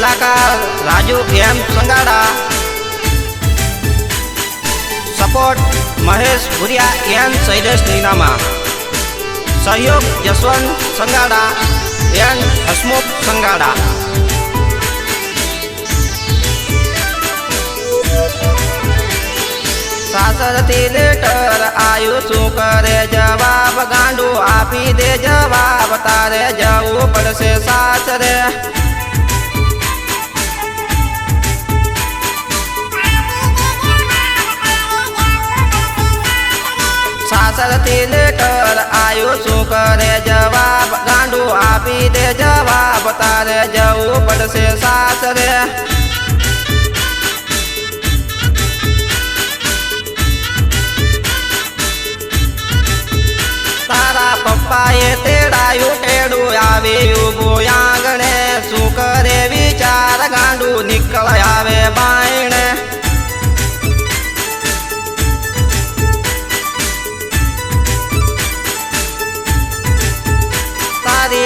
કલાકાર Raju M Sangada support Mahesh Bhuriya and Shailesh Ninama. સહયોગ Jaswant Sangada, and Hasmukh Sangada. સાસરથી letter આયુ, શું કરે જવાબ? ગાંડું આપી દે જવાબ, તારે જવું પડશે સાસરે. લેટર શું કરે જવાબ, ગાંડું આપી દે જવાબ, તારે જવું પડશે સાસરે તારા પપ્પાએ તેડાયું ટેડું આવે ઉભું આંગણે શું કરે વિચાર, ગાંડું નીકળ આવે બાયણે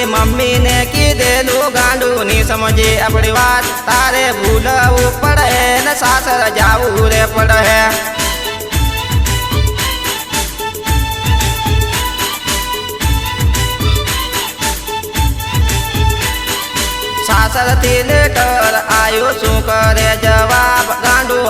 તારી મમ્મીને કીધેલું ગાંડું ની સમજે આપણી વાત. તારે ભૂલવું પડે ને સાસર જાવું રે પડે. સાસરથી લેટર આયુ શું કરે જવાબ? ગાંડું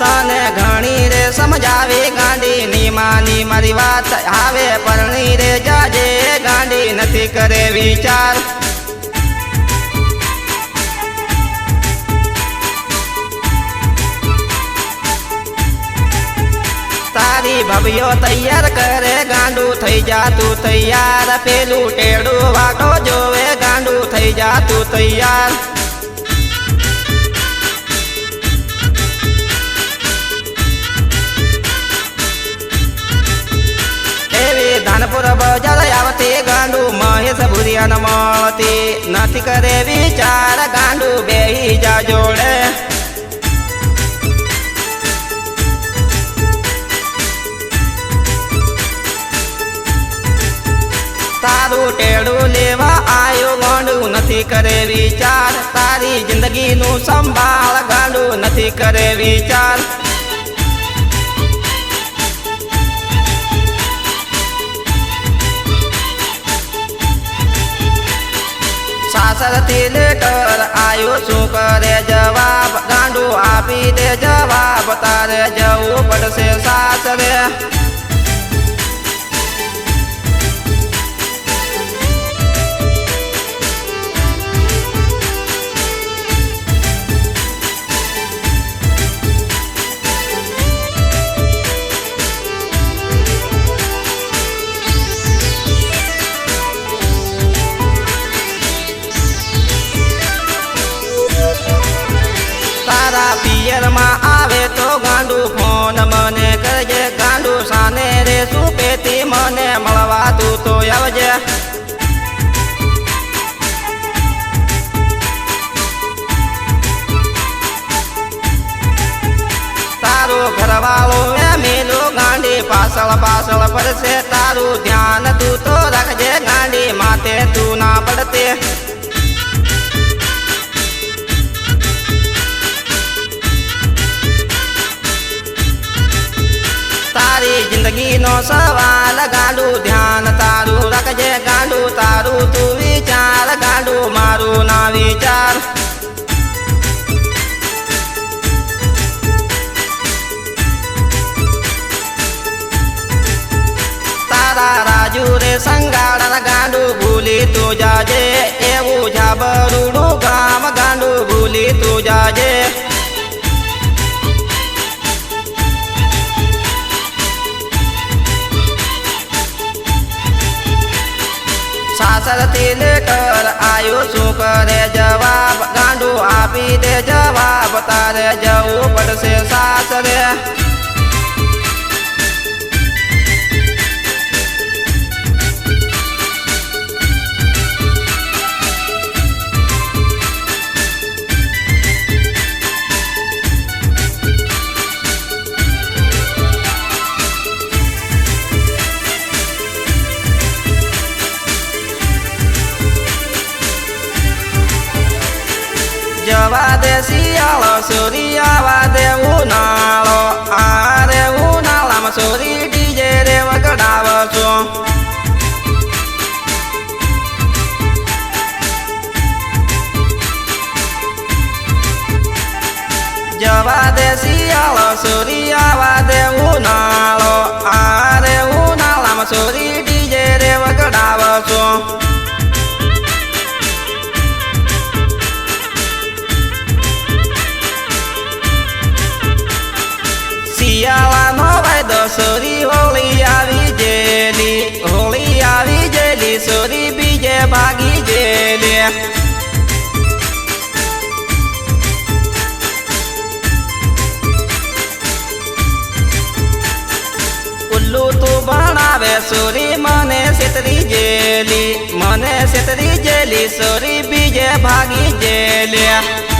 તને ઘણી રે સમજાવે ગાંડી ની માની મારી વાત આવે પરણી રે જાજે ગાંડી નથી કરે વિચાર. તારી ભવ્યો તૈયાર કરે ગાંડું થઈ જા તું તૈયાર, પેલું ટેડું વાટો જોવે ગાંડું થઈ જા તું તૈયાર. મહેશ મળતી નથી કરે વિચાર, ગાંડુ બેહી જા જોડે. તારું ટેડું લેવા આયો, ગાંડું નથી કરે વિચાર. તારી જિંદગીનું સંભાળ, ગાંડું નથી કરે વિચાર. સાસરથી લેટર આયુ શું કરે જવાબ? ગાંડું આપી દે જવાબ. તારે જવું પડશે સાસરે. પિયરમાં આવે ગાંડું ફોન મને કરજે. ગાંડું સાને રે પેતી મને મળવા તું તો આવજે. તારું ઘરવાળો ગાંડી પાછળ પાછળ પડશે. તારું ધ્યાન તું તો રાખજે. રાજુ રે સંગાડા ગાંડુ ભૂલી તું જાજે એવું ઝાબરૂડું ગામ ગાંડુ ભૂલી તું જાજે સાસરથી લેટર આવ્યો શું કરે જવાબ ગાંડુ આપી દે જવાબ આવા દે શિયાળો સૂર્ય ઉના રે સોરી મને સેતરી જેલી મને સેતરી જેલી સોરી બીજે ભાગી જેલ્યા.